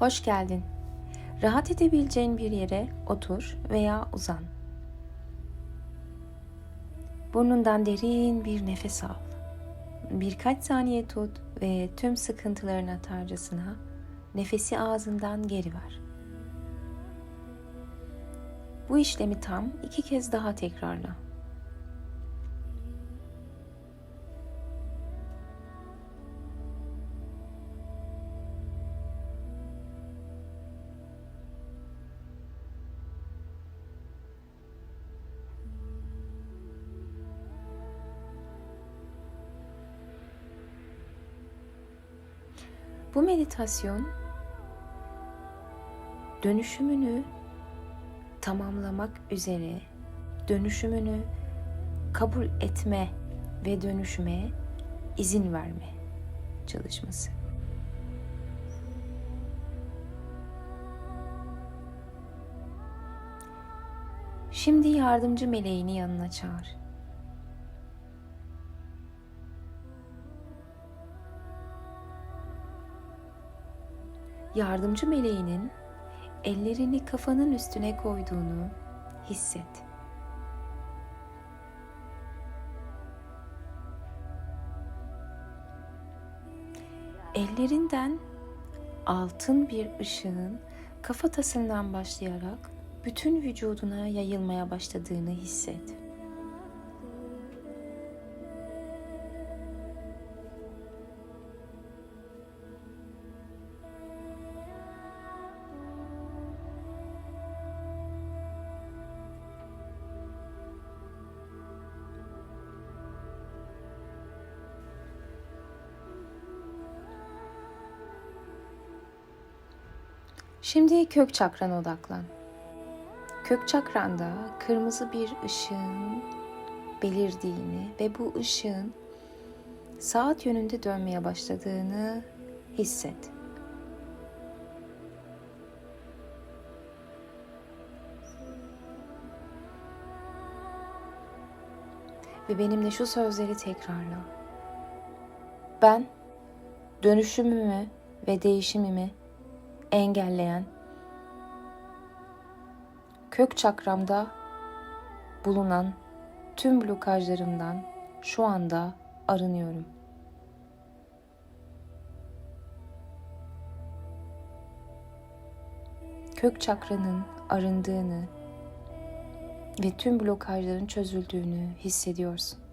Hoş geldin. Rahat edebileceğin bir yere otur veya uzan. Burnundan derin bir nefes al. Birkaç saniye tut ve tüm sıkıntıların atarcasına nefesi ağzından geri ver. Bu işlemi tam iki kez daha tekrarla. Bu meditasyon dönüşümünü tamamlamak üzere dönüşümünü kabul etme ve dönüşmeye izin verme çalışması. Şimdi yardımcı meleğini yanına çağır. Yardımcı meleğinin ellerini kafanın üstüne koyduğunu hisset. Ellerinden altın bir ışığın kafatasından başlayarak bütün vücuduna yayılmaya başladığını hisset. Şimdi kök çakrana odaklan. Kök çakranda kırmızı bir ışığın belirdiğini ve bu ışığın saat yönünde dönmeye başladığını hisset. Ve benimle şu sözleri tekrarla. Ben dönüşümümü ve değişimimi engelleyen kök çakramda bulunan tüm blokajlarımdan şu anda arınıyorum. Kök çakranın arındığını ve tüm blokajların çözüldüğünü hissediyorsun.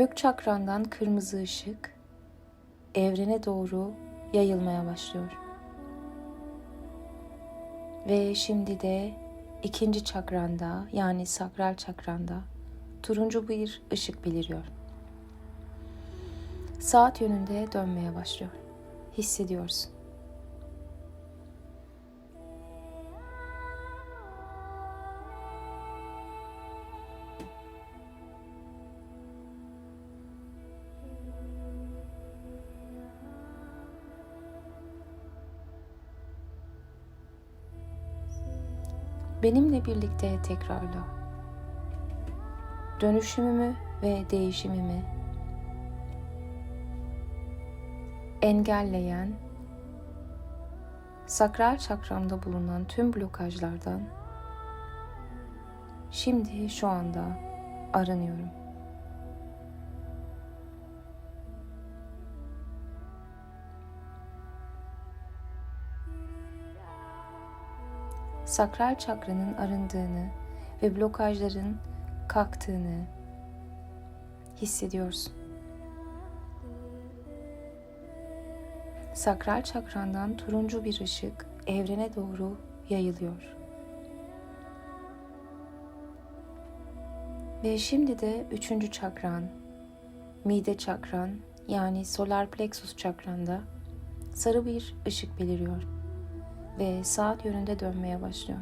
Kök çakrandan kırmızı ışık evrene doğru yayılmaya başlıyor. Ve şimdi de ikinci çakranda yani sakral çakranda turuncu bir ışık beliriyor. Saat yönünde dönmeye başlıyor. Hissediyorsun. Benimle birlikte tekrarla. Dönüşümümü ve değişimimi engelleyen sakral çakramda bulunan tüm blokajlardan şimdi şu anda arınıyorum. Sakral çakranın arındığını ve blokajların kalktığını hissediyorsun. Sakral çakrandan turuncu bir ışık evrene doğru yayılıyor. Ve şimdi de üçüncü çakran, mide çakran yani solar plexus çakranda sarı bir ışık beliriyor ve saat yönünde dönmeye başlıyor.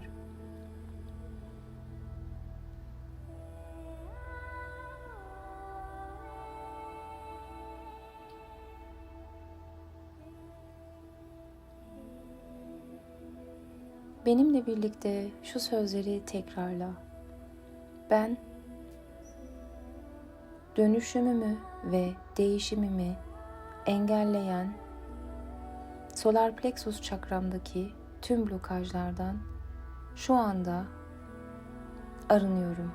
Benimle birlikte şu sözleri tekrarla. Ben dönüşümümü ve değişimimi engelleyen solar plexus çakramdaki tüm blokajlardan şu anda arınıyorum.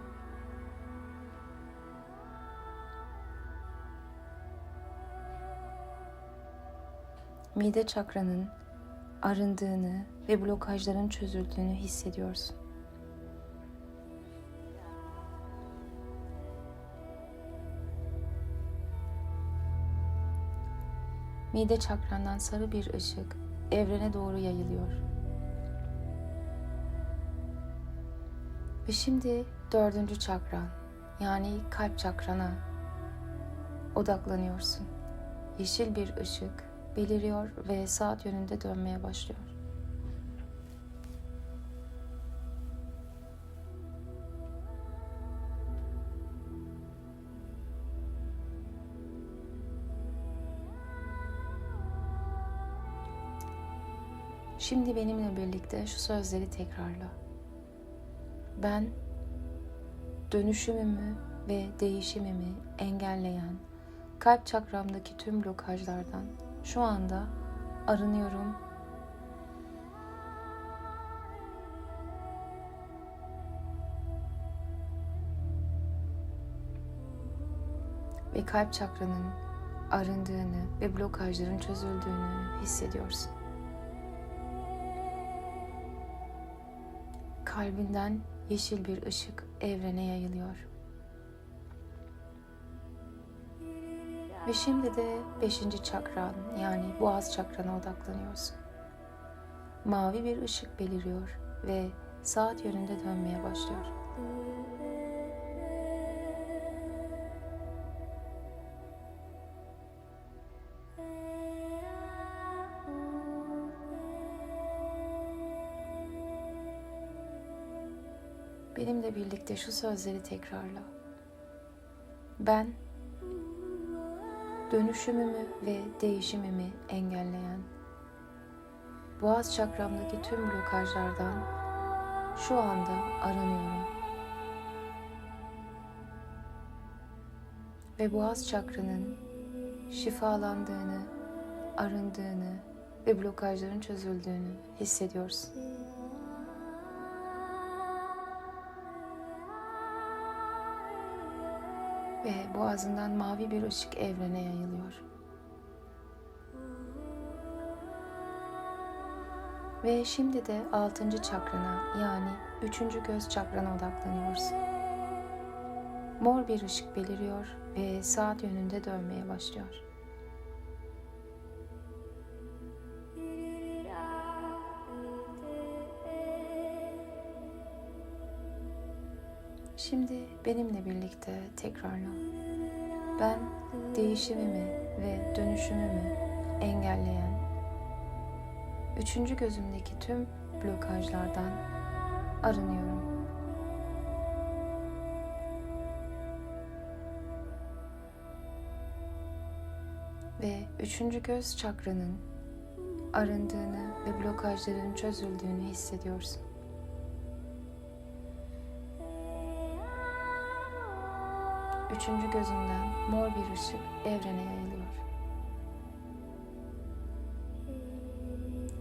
Mide çakranın arındığını ve blokajların çözüldüğünü hissediyorsun. Mide çakrandan sarı bir ışık evrene doğru yayılıyor. Ve şimdi dördüncü çakran yani kalp çakrana odaklanıyorsun. Yeşil bir ışık beliriyor ve saat yönünde dönmeye başlıyor. Şimdi benimle birlikte şu sözleri tekrarla. Ben dönüşümümü ve değişimimi engelleyen kalp çakramdaki tüm blokajlardan şu anda arınıyorum. Ve kalp çakranın arındığını ve blokajların çözüldüğünü hissediyorsun. Kalbinden yeşil bir ışık evrene yayılıyor. Ve şimdi de beşinci çakran yani boğaz çakrana odaklanıyorsun. Mavi bir ışık beliriyor ve saat yönünde dönmeye başlıyor. Benimle birlikte şu sözleri tekrarla. Ben dönüşümümü ve değişimimi engelleyen boğaz çakramdaki tüm blokajlardan şu anda aranıyorum. Ve boğaz çakranın şifalandığını, arındığını ve blokajların çözüldüğünü hissediyorsun. Ve boğazından mavi bir ışık evrene yayılıyor. Ve şimdi de altıncı çakrana yani üçüncü göz çakrana odaklanıyorsun. Mor bir ışık beliriyor ve saat yönünde dönmeye başlıyor. Şimdi benimle birlikte tekrarla. Ben değişimimi ve dönüşümümü engelleyen, üçüncü gözümdeki tüm blokajlardan arınıyorum. Ve üçüncü göz çakranın arındığını ve blokajların çözüldüğünü hissediyorsun. Üçüncü gözünden mor bir ışık evrene yayılıyor.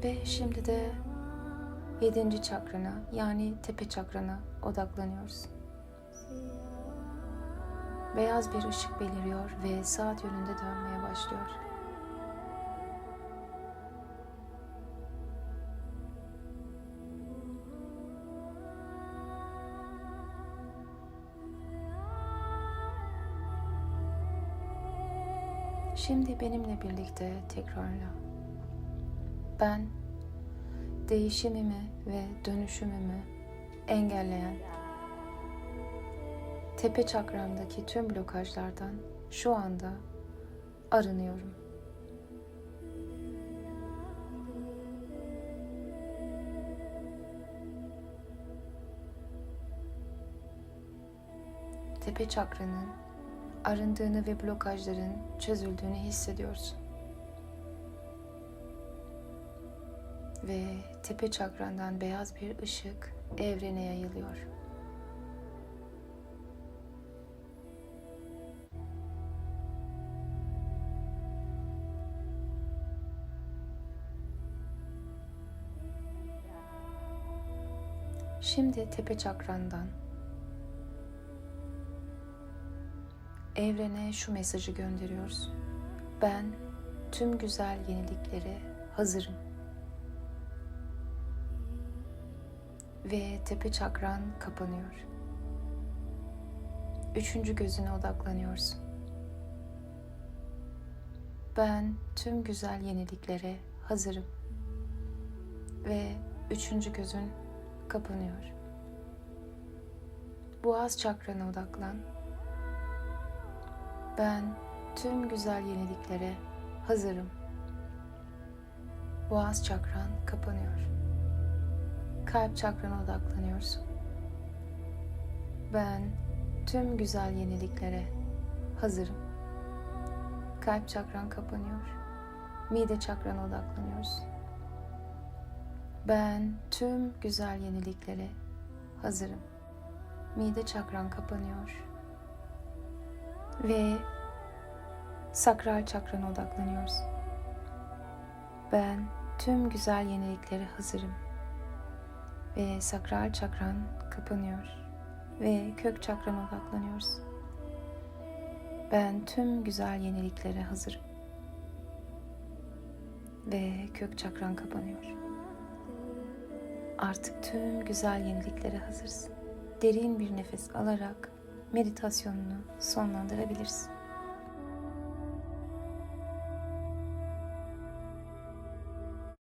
Ve şimdi de yedinci çakrana yani tepe çakrana odaklanıyoruz. Beyaz bir ışık beliriyor ve saat yönünde dönmeye başlıyor. Şimdi benimle birlikte tekrarla. Ben değişimimi ve dönüşümümü engelleyen tepe çakramdaki tüm blokajlardan şu anda arınıyorum. Tepe çakranın arındığını ve blokajların çözüldüğünü hissediyorsun. Ve tepe çakrandan beyaz bir ışık evrene yayılıyor. Şimdi tepe çakrandan evrene şu mesajı gönderiyoruz. Ben tüm güzel yeniliklere hazırım. Ve tepe çakran kapanıyor. Üçüncü gözüne odaklanıyorsun. Ben tüm güzel yeniliklere hazırım. Ve üçüncü gözün kapanıyor. Boğaz çakrana odaklan. Ben tüm güzel yeniliklere hazırım. Boğaz çakran kapanıyor. Kalp çakrana odaklanıyorsun. Ben tüm güzel yeniliklere hazırım. Kalp çakran kapanıyor. Mide çakrana odaklanıyorsun. Ben tüm güzel yeniliklere hazırım. Mide çakran kapanıyor. Ve sakral çakrana odaklanıyoruz. Ben tüm güzel yeniliklere hazırım. Ve sakral çakran kapanıyor. Ve kök çakrana odaklanıyoruz. Ben tüm güzel yeniliklere hazırım. Ve kök çakran kapanıyor. Artık tüm güzel yeniliklere hazırsın. Derin bir nefes alarak meditasyonunu sonlandırabilirsin.